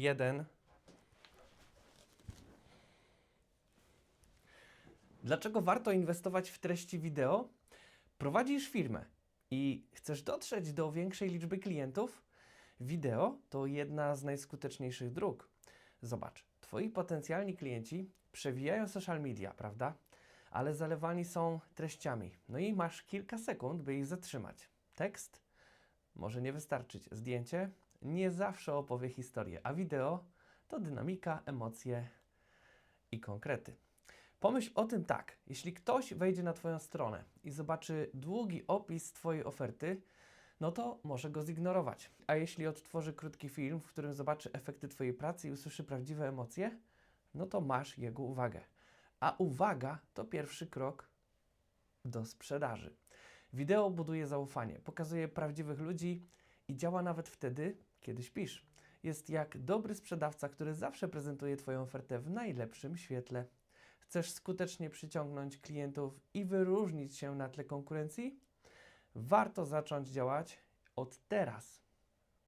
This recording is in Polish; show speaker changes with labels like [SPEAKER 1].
[SPEAKER 1] Jeden. Dlaczego warto inwestować w treści wideo? Prowadzisz firmę i chcesz dotrzeć do większej liczby klientów? Wideo to jedna z najskuteczniejszych dróg. Zobacz, twoi potencjalni klienci przewijają social media, prawda? Ale zalewani są treściami. No i masz kilka sekund, by ich zatrzymać. Tekst może nie wystarczyć. Zdjęcie nie zawsze opowie historię, a wideo to dynamika, emocje i konkrety. Pomyśl o tym tak. Jeśli ktoś wejdzie na Twoją stronę i zobaczy długi opis Twojej oferty, no to może go zignorować. A jeśli odtworzy krótki film, w którym zobaczy efekty Twojej pracy i usłyszy prawdziwe emocje, no to masz jego uwagę. A uwaga to pierwszy krok do sprzedaży. Wideo buduje zaufanie, pokazuje prawdziwych ludzi i działa nawet wtedy, kiedy śpisz. Jest jak dobry sprzedawca, który zawsze prezentuje Twoją ofertę w najlepszym świetle. Chcesz skutecznie przyciągnąć klientów i wyróżnić się na tle konkurencji? Warto zacząć działać od teraz.